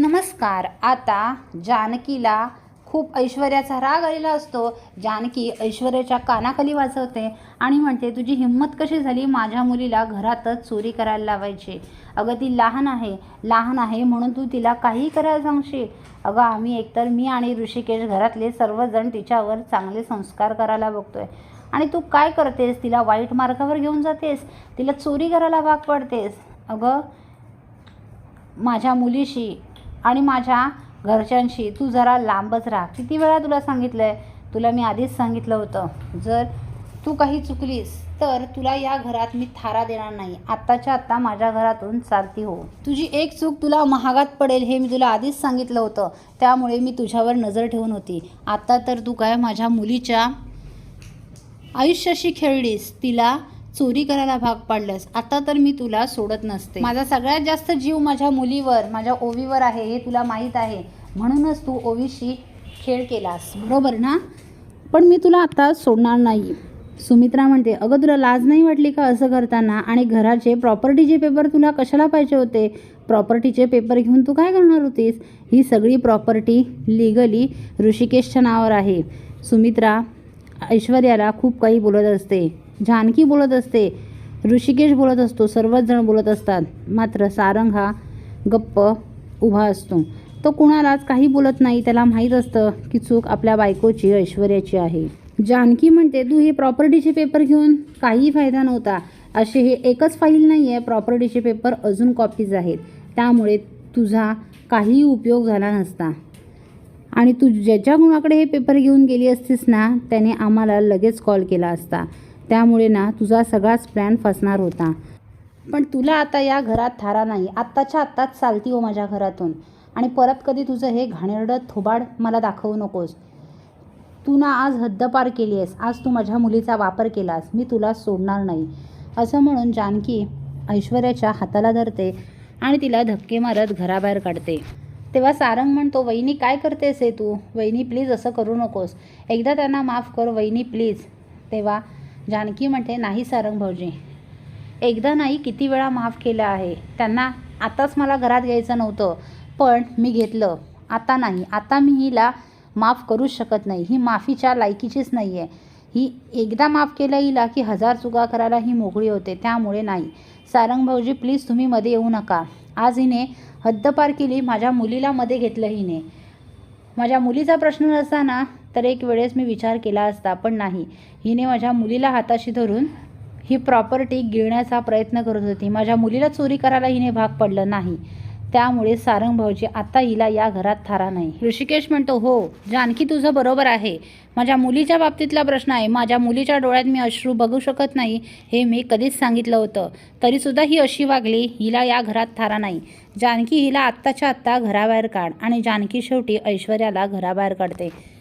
नमस्कार. आता जानकीला खूप ऐश्वर्याचा राग आलेला असतो. जानकी ऐश्वर्याच्या कानाखाली वाजवते आणि म्हणते तुझी हिंमत कशी झाली? माझ्या मुलीला घरातच चोरी करायला लावायची. अगं ती लहान आहे. लहान आहे म्हणून तू तिला काही करायला सांगशील? अगं आम्ही एकतर मी आणि ऋषिकेश घरातले सर्वजण तिच्यावर चांगले संस्कार करायला बघतोय. आणि तू काय करतेस? तिला वाईट मार्गावर घेऊन जातेस? तिला चोरी करायला भाग पडतेस? अगं माझ्या मुलीशी आणि माझ्या घरच्यांशी तू जरा लांबच राहा. किती वेळा तुला सांगितलं आहे तुला मी आधीच सांगितलं होतं. जर तू काही चुकलीस तर तुला या घरात मी थारा देणार नाही. आत्ताच्या आत्ता माझ्या घरातून चालती हो. तुझी एक चूक तुला महागात पडेल हे मी तुला आधीच सांगितलं होतं. त्यामुळे मी तुझ्यावर नजर ठेवून होती. आत्ता तर तू काय माझ्या मुलीच्या आयुष्याशी खेळलीस? तिला चोरी करायला भाग पाडलंस. आता तर मी तुला सोडत नसते. माझा सगळ्यात जास्त जीव माझ्या मुलीवर माझ्या ओवीवर आहे हे तुला माहीत आहे. म्हणूनच तू ओवीशी खेळ केलास. बरोबर ना? पण मी तुला आता सोडणार नाही. सुमित्रा म्हणते अगं तुला लाज नाही वाटली का असं करताना? आणि घराचे प्रॉपर्टीचे पेपर तुला कशाला पाहिजे होते? प्रॉपर्टीचे पेपर घेऊन तू काय करणार होतीस? ही सगळी प्रॉपर्टी लिगली ऋषिकेशच्या नावावर आहे. सुमित्रा ऐश्वर्याला खूप काही बोलत असते. जानकी बोलत असते ऋषिकेश बोलत असतो सर्वच जण बोलत असतात. मात्र सारंग हा गप्प उभा असतो. तो कुणालाच काही बोलत नाही त्याला माहीत असतं की चूक आपल्या बायकोची ऐश्वर्याची आहे. जानकी म्हणते तू हे प्रॉपर्टीचे पेपर घेऊन काही फायदा नव्हता. असे हे एकच फाईल नाही आहे प्रॉपर्टीचे पेपर अजून कॉपीज आहेत. त्यामुळे तुझा काही उपयोग झाला नसता. आणि तू ज्याच्या गुणाकडे हे पेपर घेऊन गेली असतीस ना त्याने आम्हाला लगेच कॉल केला असता. त्यामुळे ना तुझा सगळाच प्लॅन फसणार होता. पण तुला आता या घरात थारा नाही. आत्ताच्या आत्ताच चालती हो माझ्या घरातून. आणि परत कधी तुझं हे घाणेरडं थोबाड मला दाखवू नकोस. तू ना आज हद्दपार केली आहेस आज तू माझ्या मुलीचा वापर केलास. मी तुला सोडणार नाही. असं म्हणून जानकी ऐश्वर्याच्या हाताला धरते आणि तिला धक्के मारत घराबाहेर काढते. तेव्हा सारंग म्हणतो वहिनी काय करतेस हे तू? वहिनी प्लीज असं करू नकोस. एकदा त्यांना माफ कर वहिनी प्लीज तेव्हा जानकी म्हणते नाही सारंग भाऊजी एकदा नाही किती वेळा माफ केलं आहे. त्यांना आताच मला घरात घ्यायचं नव्हतं पण मी घेतलं. आता नाही. आता मी हिला माफ करूच शकत नाही. ही माफीच्या लायकीचीच नाही आहे ही एकदा माफ केलं हिला की हजार चुका करायला ही मोकळी होते. त्यामुळे नाही. सारंग भाऊजी प्लीज तुम्ही मध्ये येऊ नका. आज हिने हद्दपार केली. माझ्या मुलीला मध्ये घेतलं हिने. माझ्या मुलीचा प्रश्न नसताना तर एक वेळेस मी विचार केला असता पण नाही. हिने माझ्या मुलीला हाताशी धरून ही प्रॉपर्टी गिळण्याचा प्रयत्न करत होती. माझ्या मुलीला चोरी करायला हिने भाग पडलं नाही. त्यामुळे सारंग भाऊजी आता हिला या घरात थारा नाही. ऋषिकेश म्हणतो हो जानकी तुझं बरोबर आहे. माझ्या मुलीच्या बाबतीतला प्रश्न आहे. माझ्या मुलीच्या डोळ्यात मी अश्रू बघू शकत नाही हे मी कधीच सांगितलं होतं. तरीसुद्धा ही अशी वागली हिला या घरात थारा नाही. जानकी हिला आत्ताच्या आत्ता घराबाहेर काढ आणि जानकी शेवटी ऐश्वर्याला घराबाहेर काढते.